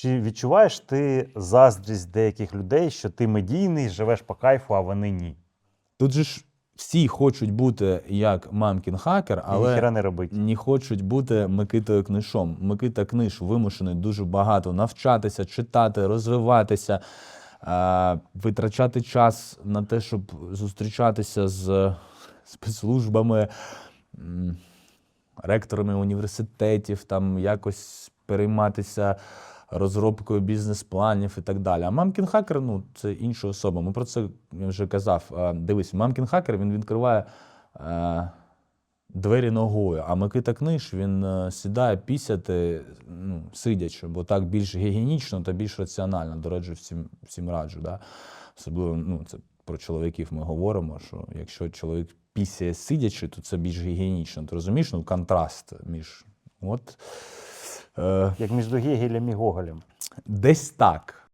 Чи відчуваєш ти заздрість деяких людей, що ти медійний, живеш по кайфу, а вони ні? Тут же ж всі хочуть бути як мамкін хакер, Але... Не робить. не хочуть бути Микитою Книшом. Микита Книж вимушений дуже багато навчатися, читати, розвиватися, витрачати час на те, щоб зустрічатися з спецслужбами, ректорами університетів, там якось перейматися розробкою бізнес-планів і так далі. А мамкін хакер ну, це інша особа. Ми про це я вже казав. Дивись, мамкін хакер він відкриває. е, Двері ногою, а Микита Книж він е, сідає пісяти, ну, сидячи, бо так більш гігієнічно та більш раціонально. До речі, всім, всім раджу. Да? Особливо ну, це про чоловіків ми говоримо, що якщо чоловік пісяє сидячи, то це більш гігієнічно. Ти розумієш? Ну, контраст між. От, Як між Гегелем і Гоголем. Десь так.